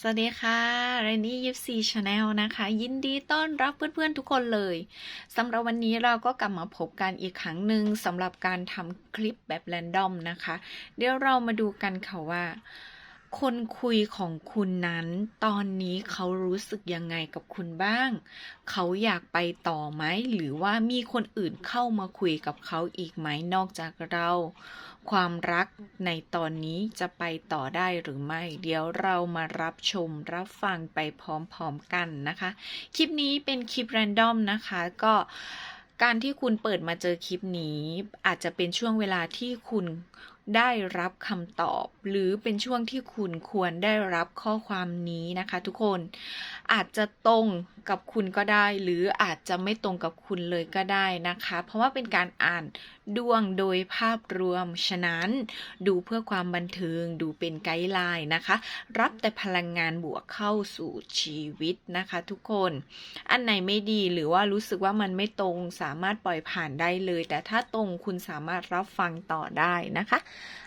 สวัสดีค่ะเรนนี่ยิปซีชาแนลนะคะ ยินดีต้อนรับเพื่อนๆทุกคนเลยสำหรับวันนี้เราก็กลับมาพบกันอีกครั้งหนึ่งสำหรับการทำคลิปแบบแรนดอมนะคะ เดี๋ยวเรามาดูกันค่ะว่า คนคุยของคุณนั้นตอนนี้เขารู้สึกยังไงกับคุณบ้าง เขาอยากไปต่อไหมหรือว่ามีคนอื่นเข้ามาคุยกับเขาอีกไหมนอกจากเรา ความรักในตอนนี้จะไปต่อได้หรือไม่ เดี๋ยวเรามารับชมรับฟังไปพร้อมๆกันนะคะ คลิปนี้เป็นคลิปแรนดอมนะคะก็การที่คุณเปิดมาเจอคลิปนี้ อาจจะเป็นช่วงเวลาที่คุณได้รับคำตอบ หรือเป็นช่วงที่คุณควรได้รับข้อความนี้นะคะ ทุกคนอาจจะตรง กับคุณก็ได้ หรืออาจจะไม่ตรงกับคุณเลยก็ได้นะคะ เพราะว่าเป็นการอ่านดวงโดยภาพรวม ฉะนั้นดูเพื่อความบันเทิงดูเป็นไกด์ไลน์นะคะ รับแต่พลังงานบวกเข้าสู่ชีวิตนะคะทุกคน อันไหนไม่ดีหรือว่ารู้สึกว่ามันไม่ตรงสามารถปล่อยผ่านได้เลย แต่ถ้าตรงคุณสามารถรับฟังต่อได้นะคะ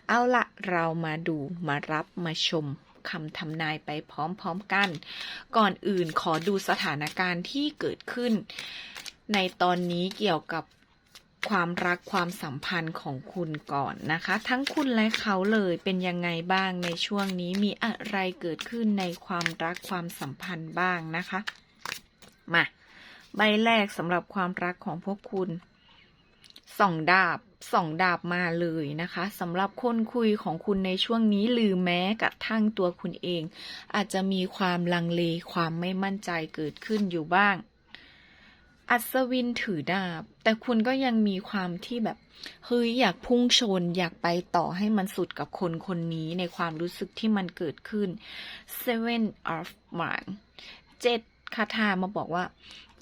เอาละเรามาดูมารับมาชม คำทำนายไปพร้อมๆกัน ก่อนอื่นขอดูสถานการณ์ที่เกิดขึ้น ในตอนนี้เกี่ยวกับความรักความสัมพันธ์ของคุณก่อนนะคะ ทั้งคุณและเขาเลยเป็นยังไงบ้างในช่วงนี้มีอะไรเกิดขึ้นในความรักความสัมพันธ์บ้างนะคะ มา ใบแรกสำหรับความรักของพวกคุณสองดาบ สองดาบมาเลยนะคะสำหรับคนคุยของคุณในช่วงนี้หรือแม้กระทั่งตัวคุณเอง อาจจะมีความลังเลความไม่มั่นใจเกิดขึ้นอยู่บ้าง อัศวินถือดาบ แต่คุณก็ยังมีความที่แบบเฮ้ยอยากพุ่งชน อยากไปต่อให้มันสุดกับคนคนนี้ในความรู้สึกที่มันเกิดขึ้น Seven of m a n เจ็ดคาถามาบอกว่า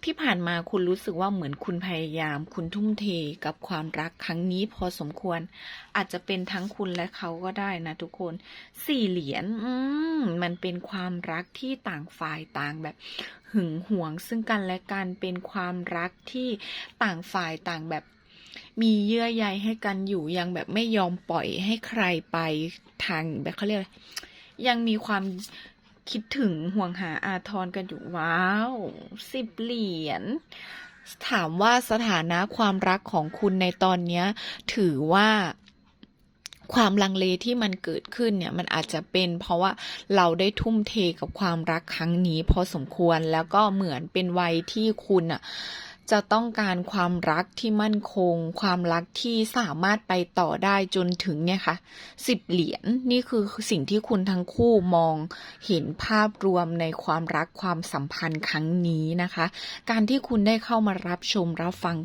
ที่ผ่านมาคุณรู้สึกว่าเหมือนคุณพยายาม คุณทุ่มเทกับความรักครั้งนี้พอสมควร อาจจะเป็นทั้งคุณและเขาก็ได้นะทุกคนสี่เหรียญมมันเป็นความรักที่ต่างฝ่ายต่างแบบ หึงหวงซึ่งกันและกันเป็นความรักที่ต่างฝ่ายต่างแบบ มีเยื่อใยให้กันอยู่ยังแบบไม่ยอมปล่อยให้ใครไปทางแบบเขาเรียกยังมีความ คิดถึงห่วงหาอาทรกันอยู่ว้าวสิบเหรียญถามว่าสถานะความรักของคุณในตอนนี้ถือว่าความลังเลที่มันเกิดขึ้นเนี่ยมันอาจจะเป็นเพราะว่าเราได้ทุ่มเทกับความรักครั้งนี้พอสมควรแล้วก็เหมือนเป็นวัยที่คุณอะ จะต้องการความรักที่มั่นคง ความรักที่สามารถไปต่อได้จนถึงเนี่ยค่ะสิบเหรียญนี่คือสิ่งที่คุณทั้งคู่มองเห็นภาพรวมในความรักความสัมพันธ์ครั้งนี้นะคะ การที่คุณได้เข้ามารับชมรับฟัง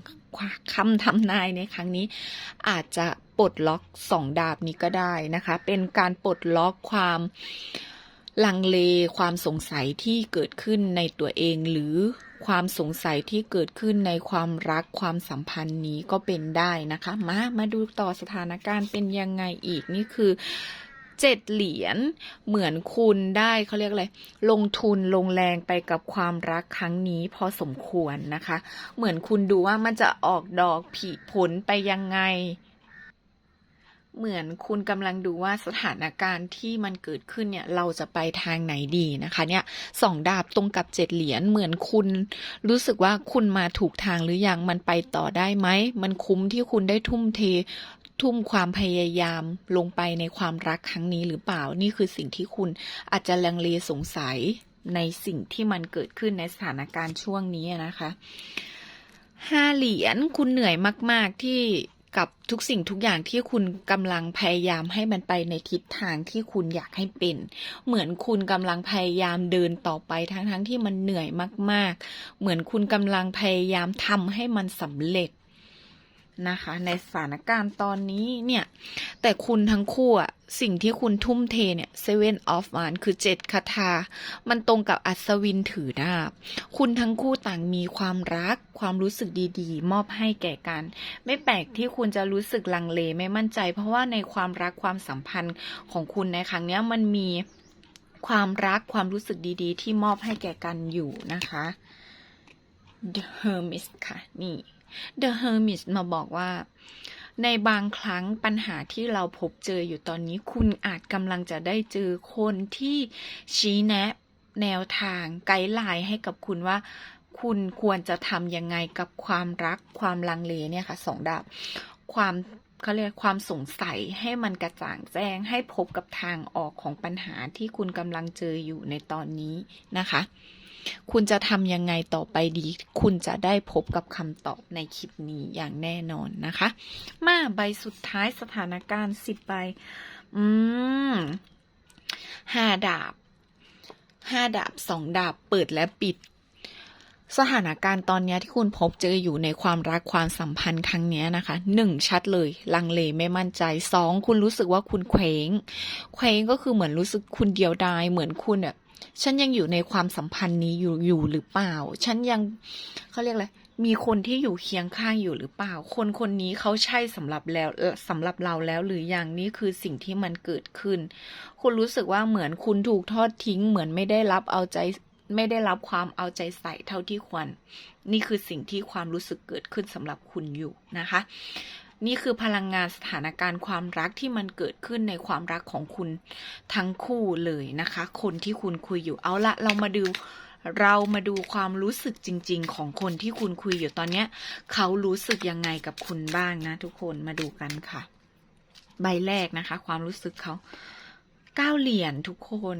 คำทำนายในครั้งนี้ อาจจะปลดล็อกสองดาบนี้ก็ได้นะคะ เป็นการปลดล็อกความลังเลความสงสัยที่เกิดขึ้นในตัวเองหรือ ความสงสัยที่เกิดขึ้นในความรักความสัมพันธ์นี้ก็เป็นได้นะคะ มามาดูต่อสถานการณ์เป็นยังไงอีกนี่คือเจ็ดเหรียญเหมือนคุณได้เขาเรียกอะไรลงทุนลงแรงไปกับความรักครั้งนี้พอสมควรนะคะ เหมือนคุณดูว่ามันจะออกดอกผลิผลไปยังไง เหมือนคุณกำลังดูว่าสถานการณ์ที่มันเกิดขึ้นเนี่ย เราจะไปทางไหนดีนะคะ เนี่ยสองดาบตรงกับเจ็ดเหรียญเหมือนคุณ รู้สึกว่าคุณมาถูกทางหรือยังมันไปต่อได้ไหม มันคุ้มที่คุณได้ทุ่มเททุ่มความพยายามลงไปในความรักครั้งนี้หรือเปล่านี่คือสิ่งที่คุณอาจจะลังเลสงสัยในสิ่งที่มันเกิดขึ้นในสถานการณ์ช่วงนี้นะคะห้าเหรียญคุณเหนื่อยมาก ๆ ที่ กับทุกสิ่งทุกอย่างที่คุณกำลังพยายามให้มันไปในทิศทางที่คุณอยากให้เป็น เหมือนคุณกำลังพยายามเดินต่อไปทั้งๆทที่มันเหนื่อยมาก ๆ เหมือนคุณกำลังพยายามทำให้มันสำเร็จ นะคะ ในสถานการณ์ตอนนี้เนี่ย แต่คุณทั้งคู่อะสิ่งที่คุณทุ่มเทเนี่ย Seven of w a n d คือเจ็ดคาถามันตรงกับอัศวินถือดาบ คุณทั้งคู่ต่างมีความรัก ความรู้สึกดีๆ มอบให้แก่กัน ไม่แปลกที่คุณจะรู้สึกลังเลไม่มั่นใจ เพราะว่าในความรักความสัมพันธ์ของคุณในครั้งนี้มันมีความรักความรู้สึกดีๆ ที่มอบให้แก่กันอยู่นะคะ The Hermit ค่ะ นี่ The Hermit มาบอกว่า ในบางครั้งปัญหาที่เราพบเจออยู่ตอนนี้คุณอาจกำลังจะได้เจอคนที่ชี้แนะแนวทางไกด์ไลน์ให้กับคุณว่าคุณควรจะทำยังไงกับความรักความลังเลเนี่ยค่ะสองดาบความเขาเรียกความสงสัยให้มันกระจ่างแจ้งให้พบกับทางออกของปัญหาที่คุณกำลังเจออยู่ในตอนนี้นะคะ คุณจะทำยังไงต่อไปดี คุณจะได้พบกับคำตอบในคลิปนี้อย่างแน่นอนนะคะ มาใบสุดท้ายสถานการณ์สิบใบ อืมห้าดาบห้าดาบสองดาบเปิดและปิดสถานการณ์ตอนนี้ที่คุณพบเจออยู่ในความรักความสัมพันธ์ครั้งนี้นะคะหนึ่งชัดเลย ลังเลไม่มั่นใจสองคุณรู้สึกว่าคุณเคว้งเคว้งก็คือเหมือนรู้สึกคุณเดียวดายเหมือนคุณแบบ ฉันยังอยู่ในความสัมพันธ์นี้อยู่อยู่หรือเปล่า ฉันยังเขาเรียกอะไรมีคนที่อยู่เคียงข้างอยู่หรือเปล่า คนคนนี้เขาใช่สำหรับแล้วสำหรับเราแล้วหรือยังนี่คือสิ่งที่มันเกิดขึ้น คุณรู้สึกว่าเหมือนคุณถูกทอดทิ้ง เหมือนไม่ได้รับเอาใจไม่ได้รับความเอาใจใส่เท่าที่ควร นี่คือสิ่งที่ความรู้สึกเกิดขึ้นสำหรับคุณอยู่นะคะ นี่คือพลังงานสถานการณ์ความรักที่มันเกิดขึ้นในความรักของคุณทั้งคู่เลยนะคะ คนที่คุณคุยอยู่เอาละเรามาดูเรามาดูความรู้สึกจริง ๆ ของคนที่คุณคุยอยู่ตอนเนี้ย เขารู้สึกยังไงกับคุณบ้างนะ ทุกคนมาดูกันค่ะ ใบแรกนะคะ ความรู้สึกเขาเก้าเหรียญทุกคน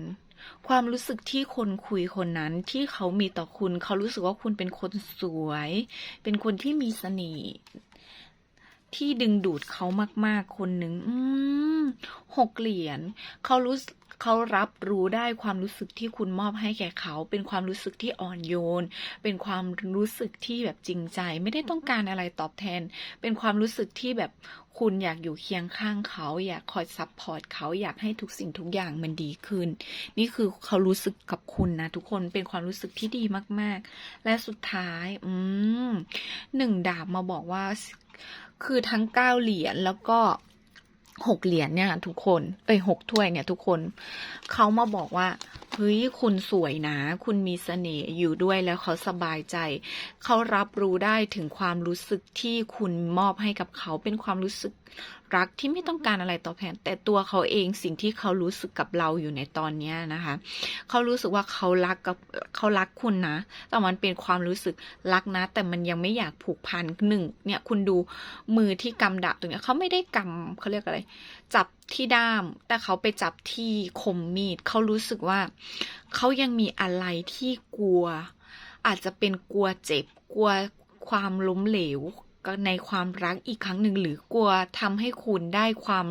ความรู้สึกที่คนคุยคนนั้นที่เขามีต่อคุณ เขารู้สึกว่าคุณเป็นคนสวย เป็นคนที่มีเสน่ห์ ที่ดึงดูดเขามาก ๆ คนหนึ่งหกเหรียญเขารู้ส เขารับรู้ได้ความรู้สึกที่คุณมอบให้แก่เขา เป็นความรู้สึกที่อ่อนโยน เป็นความรู้สึกที่แบบจริงใจ ไม่ได้ต้องการอะไรตอบแทน เป็นความรู้สึกที่แบบคุณอยากอยู่เคียงข้างเขา อยากคอยซัพพอร์ตเขาอยากให้ทุกสิ่งทุกอย่างมันดีขึ้น นี่คือเขารู้สึกกับคุณนะทุกคนเป็นความรู้สึกที่ดีมาก ๆ และสุดท้าย อืมหนึ่งดาบมาบอกว่า คือทั้งเก้าเหรียญแล้วก็ หกเหรียญเนี่ยทุกคน เอ้ยหกถ้วยเนี่ยทุกคน เขามาบอกว่า เฮ้ย คุณสวยนะ คุณมีเสน่ห์อยู่ด้วยแล้วเขาสบายใจ เขารับรู้ได้ถึงความรู้สึกที่คุณมอบให้กับเขาเป็นความรู้สึก รักที่ไม่ต้องการอะไรตอบแทน แต่ตัวเขาเองสิ่งที่เขารู้สึกกับเราอยู่ในตอนเนี้นะคะ เขารู้สึกว่าเขารักกับเขารักคุณนะ แต่มันเป็นความรู้สึกรักนะ แต่มันยังไม่อยากผูกพันหนึ่งเนี่ยคุณดูมือที่กำดาบตรงเนี้ยเขาไม่ได้กำเขาเรียกอะไร จับที่ด้าม แต่เขาไปจับที่คมมีดเขารู้สึกว่า เขายังมีอะไรที่กลัว อาจจะเป็นกลัวเจ็บกลัวความล้มเหลว ในความรักอีกครั้งหนึ่งหรือกลัวทำให้คุณได้ความ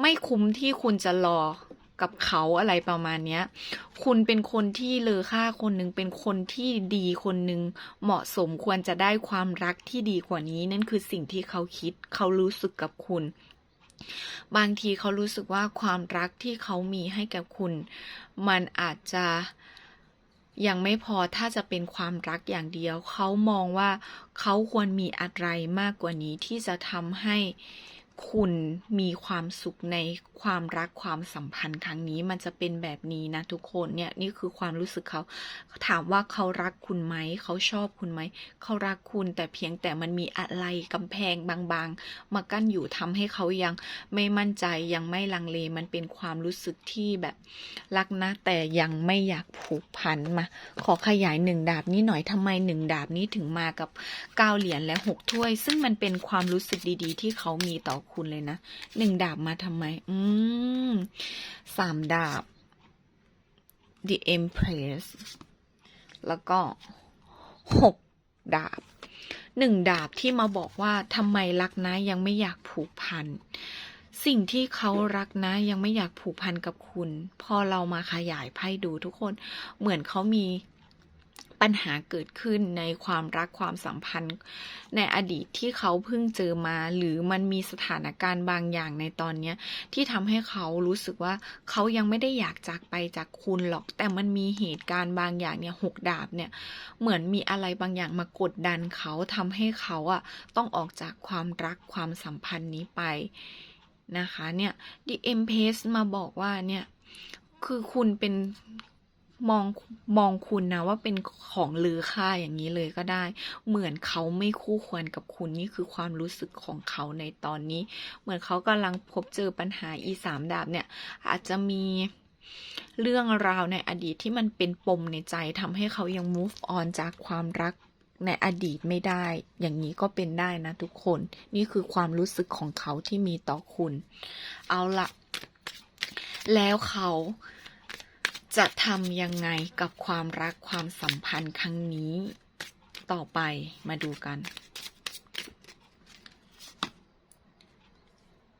ไม่คุ้มที่คุณจะรอกับเขาอะไรประมาณเนี้ย คุณเป็นคนที่เลอค่าคนหนึ่งเป็นคนที่ดีคนหนึ่งเหมาะสมควรจะได้ความรักที่ดีกว่านี้ นั่นคือสิ่งที่เขาคิดเขารู้สึกกับคุณ บางทีเขารู้สึกว่าความรักที่เขามีให้กับคุณ มันอาจจะ ยังไม่พอถ้าจะเป็นความรักอย่างเดียว เขามองว่าเขาควรมีอะไรมากกว่านี้ที่จะทำให้ คุณมีความสุขในความรักความสัมพันธ์ครั้งนี้ มันจะเป็นแบบนี้นะทุกคนเนี่ยนี่คือความรู้สึกเขาถามว่าเขารักคุณไหมเขาชอบคุณไหมเขารักคุณแต่เพียงแต่มันมีอะไรกำแพงบางๆ มากั้นอยู่ทำให้เขายังไม่มั่นใจยังไม่ลังเลมันเป็นความรู้สึกที่แบบรักนะ แต่ยังไม่อยากผูกพันมา ขอขยายหนึ่งดาบนี้หน่อยทำไมหนึ่งดาบนี้ถึงมากับเก้าเหรียญและหกถ้วย ซึ่งมันเป็นความรู้สึกดีๆ ที่เขามีต่อ คุณเลยนะหนึ่งดาบมาทำไม อืมสามดาบ The Empress แล้วก็หกดาบหนึ่งดาบที่มาบอกว่าทำไมรักนะยังไม่อยากผูกพัน สิ่งที่เขารักนะยังไม่อยากผูกพันกับคุณ พอเรามาขยายไพ่ดูทุกคนเหมือนเขามี ปัญหาเกิดขึ้นในความรักความสัมพันธ์ ในอดีตที่เขาเพิ่งเจอมา หรือมันมีสถานการณ์บางอย่างในตอนเนี้ยที่ทำให้เขารู้สึกว่าเขายังไม่ได้อยากจากไปจากคุณหรอก แต่มันมีเหตุการณ์บางอย่างเนี่ยหกดาบเนี่ยเหมือนมีอะไรบางอย่างมากดดันเขาทำให้เขาอะต้องออกจากความรักความสัมพันธ์นี้ไปนะคะเนี่ย The Empress มาบอกว่าเนี่ยคือคุณเป็น มองมองคุณนะว่าเป็นของลือค่าอย่างนี้เลยก็ได้ เหมือนเขาไม่คู่ควรกับคุณนี่คือความรู้สึกของเขาในตอนนี้ เหมือนเขากำลังพบเจอปัญหาอีสามดาบเนี่ย อาจจะมีเรื่องราวในอดีตที่มันเป็นปมในใจทำให้เขายัง move on จากความรักในอดีตไม่ได้ อย่างนี้ก็เป็นได้นะทุกคน นี่คือความรู้สึกของเขาที่มีต่อคุณ เอาละ แล้วเขา จะทำยังไงกับความรักความสัมพันธ์ครั้งนี้ ต่อไปมาดูกัน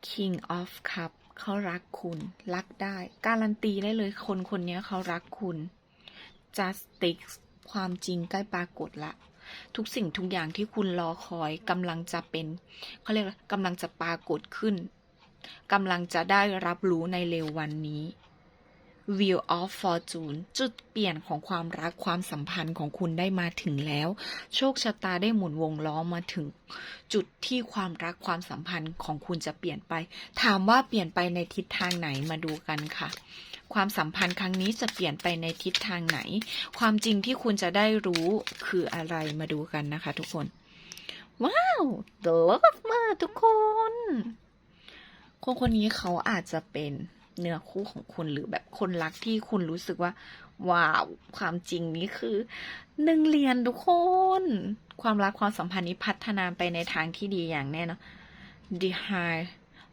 King of Cup เขารักคุณรักได้ การันตีได้เลยคนคนนี้เขารักคุณ Justice ความจริงใกล้ปรากฏละ ทุกสิ่งทุกอย่างที่คุณรอคอยกำลังจะเป็นเขาเรียกกำลังจะปรากฏขึ้นกำลังจะได้รับรู้ในเร็ววันนี้ Wheel of Fortune จุดเปลี่ยนของความรักความสัมพันธ์ของคุณได้มาถึงแล้ว โชคชะตาได้หมุนวงล้อมาถึง จุดที่ความรักความสัมพันธ์ของคุณจะเปลี่ยนไป ถามว่าเปลี่ยนไปในทิศทางไหนมาดูกันค่ะ ความสัมพันธ์ครั้งนี้จะเปลี่ยนไปในทิศทางไหน ความจริงที่คุณจะได้รู้คืออะไรมาดูกันนะคะ ทุกคน ว้าว The Love มาทุกคนคนคนนี้เขาอาจจะเป็น เนื้อคู่ของคุณหรือแบบคนรักที่คุณรู้สึกว่า ว้าว ความจริงนี้คือหนึ่งเรียญทุกคน ความรักความสัมพันธ์นี้พัฒนาไปในทางที่ดีอย่างแน่นอน The High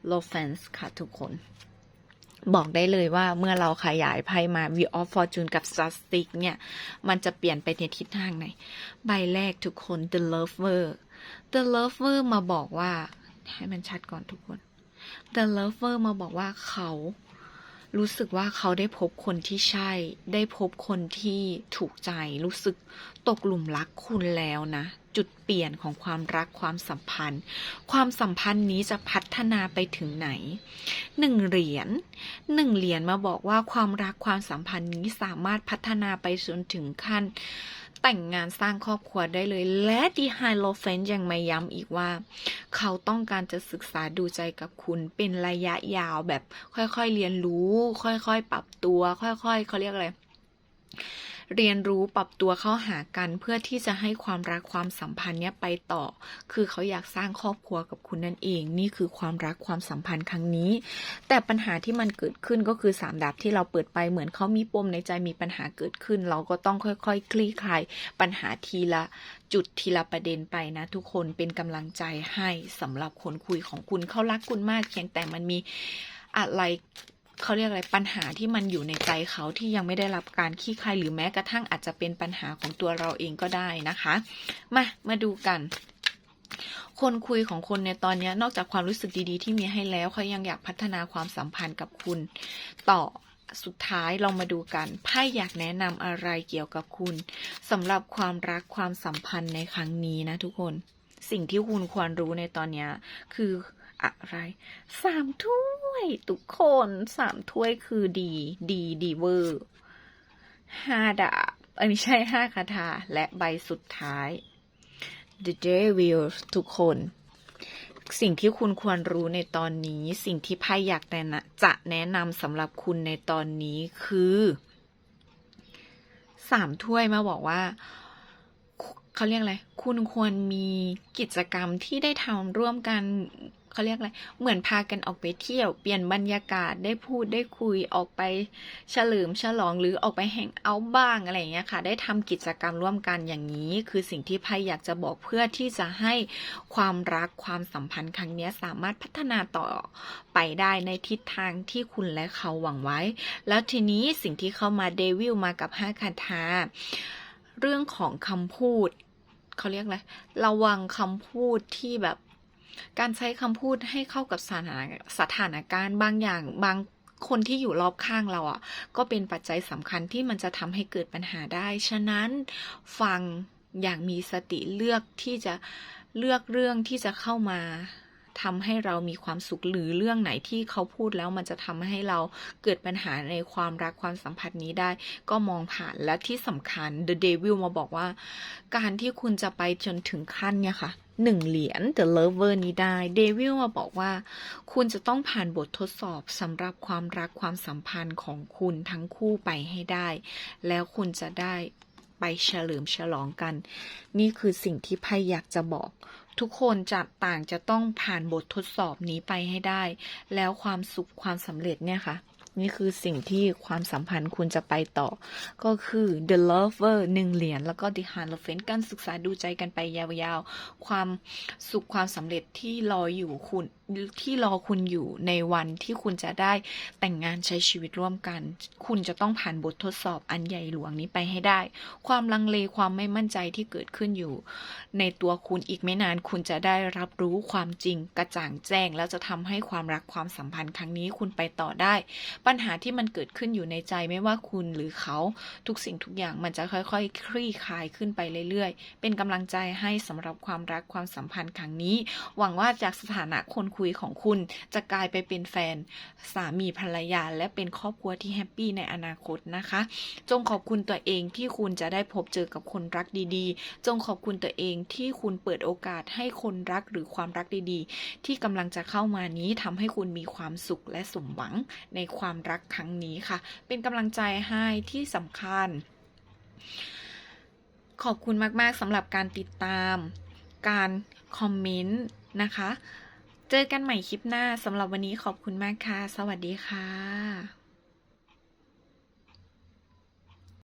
l o f e n s e ค่ะทุกคน บอกได้เลยว่าเมื่อเราขยายไพ่มา View of Fortune กับ Justice เนี่ย มันจะเปลี่ยนไปในทิศทางไหน ใบแรกทุกคน The Lover The Lover มาบอกว่า ให้มันชัดก่อนทุกคน The Lover มาบอกว่าเขา รู้สึกว่าเขาได้พบคนที่ใช่ ได้พบคนที่ถูกใจ รู้สึกตกหลุมรักคุณแล้วนะ จุดเปลี่ยนของความรักความสัมพันธ์ ความสัมพันธ์นี้จะพัฒนาไปถึงไหนหนึ่งเหรียญหนึ่งเหรียญมาบอกว่าความรักความสัมพันธ์นี้สามารถพัฒนาไปจนถึงขั้น แต่งงานสร้างครอบครัวได้เลย และดีไฮโลเฟนยังไม่ย้ำอีกว่า เขาต้องการจะศึกษาดูใจกับคุณเป็นระยะยาวแบบค่อยๆเรียนรู้ ค่อยๆปรับตัว ค่อยๆเขาเรียกอะไร เรียนรู้ปรับตัวเข้าหากันเพื่อที่จะให้ความรักความสัมพันธ์เนี้ยไปต่อ คือเขาอยากสร้างครอบครัวกับคุณนั่นเอง นี่คือความรักความสัมพันธ์ครั้งนี้ แต่ปัญหาที่มันเกิดขึ้นก็คือสามดาบที่เราเปิดไปเหมือนเขามีปมในใจมีปัญหาเกิดขึ้น เราก็ต้องค่อยๆคคลี่คลายปัญหาทีละจุดทีละประเด็นไปนะทุกคนเป็นกำลังใจให้สำหรับคนคุยของคุณเขารักคุณมากเพียงแต่มันมีอะไร เขาเรียกอะไรปัญหาที่มันอยู่ในใจเขาที่ยังไม่ได้รับการขี้คายหรือแม้กระทั่งอาจจะเป็นปัญหาของตัวเราเองก็ได้นะคะ มามาดูกัน คนคุยของคนในตอนนี้นอกจากความรู้สึกดีๆ ที่มีให้แล้วเขายังอยากพัฒนาความสัมพันธ์กับคุณ ต่อสุดท้ายเรามาดูกันไพ่อยากแนะนำอะไรเกี่ยวกับคุณสำหรับความรักความสัมพันธ์ในครั้งนี้นะทุกคน สิ่งที่คุณควรรู้ในตอนนี้คือ อะไรสามถ้วยทุกคนสามถ้วยคือดี ดีดีเวอร์ห้าดาบอ้ยไม่ใช่ห้าคาถาและใบสุดท้าย The Devil ทุกคน สิ่งที่คุณควรรู้ในตอนนี้ สิ่งที่ไพ่อยากแนะนำจะแนะนำสำหรับคุณในตอนนี้คือสามถ้วยมาบอกว่าเขาเรียกอะไร คุณควรมีกิจกรรมที่ได้ทำร่วมกัน เขาเรียกอะไร เหมือนพากันออกไปเที่ยว เปลี่ยนบรรยากาศได้พูดได้คุยออกไปเฉลิมฉลองหรือออกไปแห่งเอาบ้างอะไรอย่างเงี้ยค่ะ ได้ทำกิจกรรมร่วมกันอย่างนี้ คือสิ่งที่ไพ่อยากจะบอกเพื่อที่จะให้ความรักความสัมพันธ์ครั้งนี้สามารถพัฒนาต่อไปได้ในทิศทางที่คุณและเขาหวังไว้ แล้วทีนี้สิ่งที่เข้ามาเดวิลมากับห้าคาถาเรื่องของคำพูดเขาเรียกอะไร ระวังคำพูดที่แบบ การใช้คำพูดให้เข้ากับสถานสถานการณ์บางอย่างบางคนที่อยู่รอบข้างเราอะ ก็เป็นปัจจัยสำคัญที่มันจะทำให้เกิดปัญหาได้ ฉะนั้นฟังอย่างมีสติเลือกที่จะเลือกเรื่องที่จะเข้ามาทำให้เรามีความสุขหรือเรื่องไหนที่เขาพูดแล้วมันจะทำให้เราเกิดปัญหาในความรักความสัมพันธ์นี้ได้ ก็มองผ่านและที่สำคัญ The Devil มาบอกว่า การที่คุณจะไปจนถึงขั้นเนี่ยค่ะ หนึ่งเหรียญ The Lover นี้ได้ เดวิลมาบอกว่า คุณจะต้องผ่านบททดสอบสำหรับความรักความสัมพันธ์ของคุณทั้งคู่ไปให้ได้ แล้วคุณจะได้ไปเฉลิมฉลองกัน นี่คือสิ่งที่ไพ่อยากจะบอก ทุกคนจะต่างจะต้องผ่านบททดสอบนี้ไปให้ได้ แล้วความสุขความสำเร็จเนี่ยค่ะ นี่คือสิ่งที่ความสัมพันธ์คุณจะไปต่อ ก็คือ The Lover หนึ่งเหรียญแล้วก็ The h a n d l e f e n การศึกษาดูใจกันไปยาวๆ ความสุขความสำเร็จที่รออยู่คุณที่รอคุณอยู่ในวันที่คุณจะได้แต่งงานใช้ชีวิตร่วมกัน คุณจะต้องผ่านบททดสอบอันใหญ่หลวงนี้ไปให้ได้ ความลังเลความไม่มั่นใจที่เกิดขึ้นอยู่ ในตัวคุณอีกไม่นาน คุณจะได้รับรู้ความจริงกระจ่างแจ้ง แล้วจะทำให้ความรักความสัมพันธ์ครั้งนี้คุณไปต่อได้ ปัญหาที่มันเกิดขึ้นอยู่ในใจไม่ว่าคุณหรือเขาทุกสิ่งทุกอย่างมันจะค่อยๆคคลี่คลายขึ้นไปเรื่อยๆ เป็นกำลังใจให้สำหรับความรักความสัมพันธ์ครั้งนี้ หวังว่าจากสถานะคนคุยของคุณ จะกลายไปเป็นแฟนสามีภรรยา และเป็นครอบครัวที่แฮปปี้ในอนาคตนะคะ จงขอบคุณตัวเองที่คุณจะได้พบเจอกับคนรักดีๆ จงขอบคุณตัวเองที่คุณเปิดโอกาสให้คนรักหรือความรักดีๆ ที่กำลังจะเข้ามานี้ทำให้คุณมีความสุขและสมหวังในความรักครั้งนี้ค่ะ เป็นกำลังใจให้ที่สำคัญ ขอบคุณมาก ๆสำหรับการติดตาม การคอมเมนต์นะคะ เจอกันใหม่คลิปหน้าสำหรับวันนี้ขอบคุณมากค่ะ สวัสดีค่ะ